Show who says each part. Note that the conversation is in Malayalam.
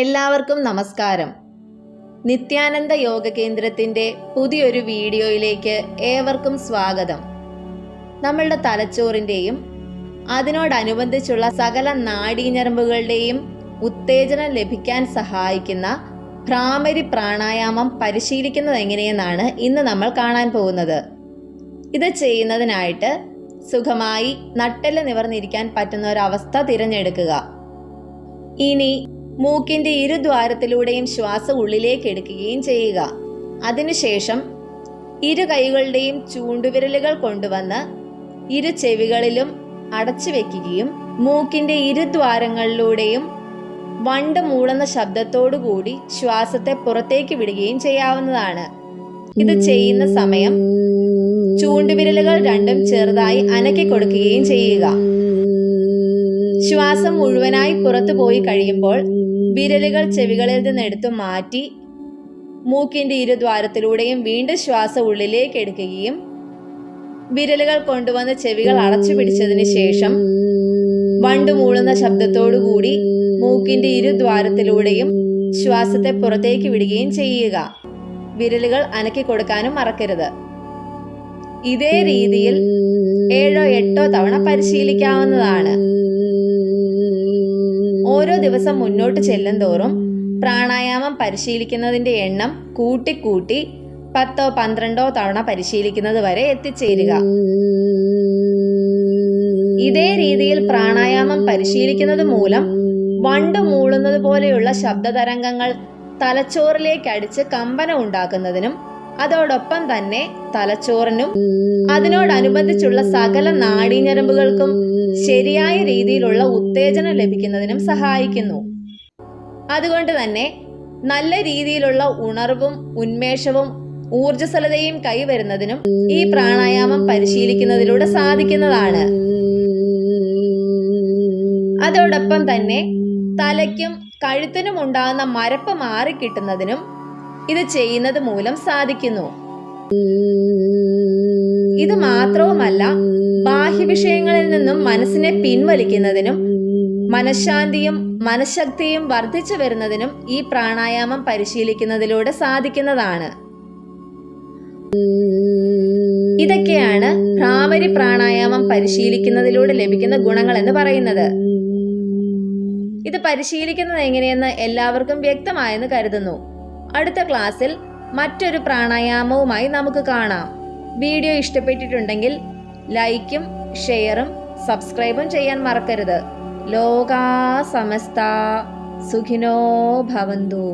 Speaker 1: എല്ലാവർക്കും നമസ്കാരം. നിത്യാനന്ദ യോഗ കേന്ദ്രത്തിന്റെ പുതിയൊരു വീഡിയോയിലേക്ക് ഏവർക്കും സ്വാഗതം. നമ്മളുടെ തലച്ചോറിന്റെയും അതിനോടനുബന്ധിച്ചുള്ള സകല നാഡീഞരമ്പുകളുടെയും ഉത്തേജനം ലഭിക്കാൻ സഹായിക്കുന്ന ഭ്രാമരി പ്രാണായാമം പരിശീലിക്കുന്നത് എങ്ങനെയെന്നാണ് ഇന്ന് നമ്മൾ കാണാൻ പോകുന്നത്. ഇത് ചെയ്യുന്നതിനായിട്ട് സുഖമായി നട്ടെല്ല് നിവർന്നിരിക്കാൻ പറ്റുന്ന ഒരവസ്ഥ തിരഞ്ഞെടുക്കുക. ഇനി മൂക്കിന്റെ ഇരുദ്വാരത്തിലൂടെയും ശ്വാസം ഉള്ളിലേക്ക് എടുക്കുകയും ചെയ്യുക. അതിനുശേഷം ഇരു കൈകളുടെയും ചൂണ്ടുവിരലുകൾ കൊണ്ടുവന്ന് ഇരു ചെവികളിലും അടച്ചു വെക്കുകയും മൂക്കിന്റെ ഇരുദ്വാരങ്ങളിലൂടെയും വണ്ട് മൂളുന്ന ശബ്ദത്തോടു കൂടി ശ്വാസത്തെ പുറത്തേക്ക് വിടുകയും ചെയ്യാവുന്നതാണ്. ഇത് ചെയ്യുന്ന സമയം ചൂണ്ടുവിരലുകൾ രണ്ടും ചെറുതായി അനക്കി കൊടുക്കുകയും ചെയ്യുക. ശ്വാസം മുഴുവനായി പുറത്തു പോയി കഴിയുമ്പോൾ വിരലുകൾ ചെവികളിൽ നിന്ന് എടുത്തു മാറ്റി മൂക്കിന്റെ ഇരുദ്വാരത്തിലൂടെയും വീണ്ടും ശ്വാസം ഉള്ളിലേക്ക് എടുക്കുകയും വിരലുകൾ കൊണ്ടുവന്ന് ചെവികൾ അടച്ചു പിടിച്ചതിന് ശേഷം വണ്ടു മൂളുന്ന ശബ്ദത്തോടു കൂടി മൂക്കിന്റെ ഇരുദ്വാരത്തിലൂടെയും ശ്വാസത്തെ പുറത്തേക്ക് വിടുകയും ചെയ്യുക. വിരലുകൾ അനക്കി കൊടുക്കാനും മറക്കരുത്. ഇതേ രീതിയിൽ ഏഴോ എട്ടോ തവണ പരിശീലിക്കാവുന്നതാണ്. ഓരോ ദിവസം മുന്നോട്ട് ചെല്ലും തോറും പ്രാണായാമം പരിശീലിക്കുന്നതിന്റെ എണ്ണം കൂട്ടിക്കൂട്ടി പത്തോ പന്ത്രണ്ടോ തവണ പരിശീലിക്കുന്നത് വരെ എത്തിച്ചേരുക. ഇതേ രീതിയിൽ പ്രാണായാമം പരിശീലിക്കുന്നത് മൂലം വണ്ട് മൂളുന്നത് പോലെയുള്ള ശബ്ദതരംഗങ്ങൾ തലച്ചോറിലേക്ക് അടിച്ച് കമ്പനം ഉണ്ടാക്കുന്നതിനും അതോടൊപ്പം തന്നെ തലച്ചോറിനും അതിനോടനുബന്ധിച്ചുള്ള സകല നാഡീഞരമ്പുകൾക്കും ശരിയായ രീതിയിലുള്ള ഉത്തേജനം ലഭിക്കുന്നതിനും സഹായിക്കുന്നു. അതുകൊണ്ട് തന്നെ നല്ല രീതിയിലുള്ള ഉണർവും ഉന്മേഷവും ഊർജസ്വലതയും കൈവരുന്നതിനും ഈ പ്രാണായാമം പരിശീലിക്കുന്നതിലൂടെ സാധിക്കുന്നതാണ്. അതോടൊപ്പം തന്നെ തലയ്ക്കും കഴുത്തിനും ഉണ്ടാകുന്ന മരപ്പ് മാറിക്കിട്ടുന്നതിനും ഇത് ചെയ്യുന്നത് മൂലം സാധിക്കുന്നു. ഇത് മാത്രവുമല്ല ബാഹ്യവിഷയങ്ങളിൽ നിന്നും മനസ്സിനെ പിൻവലിക്കുന്നതിനും മനഃശാന്തിയും മനഃശക്തിയും വർദ്ധിച്ചു വരുന്നതിനും ഈ പ്രാണായാമം പരിശീലിക്കുന്നതിലൂടെ സാധിക്കുന്നതാണ്. ഇതൊക്കെയാണ് ഭ്രാമരി പ്രാണായാമം പരിശീലിക്കുന്നതിലൂടെ ലഭിക്കുന്ന ഗുണങ്ങൾ എന്ന് പറയുന്നത്. ഇത് പരിശീലിക്കുന്നത് എങ്ങനെയെന്ന് എല്ലാവർക്കും വ്യക്തമായെന്ന് കരുതുന്നു. അടുത്ത ക്ലാസ്സിൽ മറ്റൊരു പ്രാണായാമവുമായി നമുക്ക് കാണാം. വീഡിയോ ഇഷ്ടപ്പെട്ടിട്ടുണ്ടെങ്കിൽ ലൈക്കും ഷെയറും സബ്സ്ക്രൈബും ചെയ്യാൻ മറക്കരുത്. ലോകാ സമസ്ത. സുഖിനോ ഭവന്തു.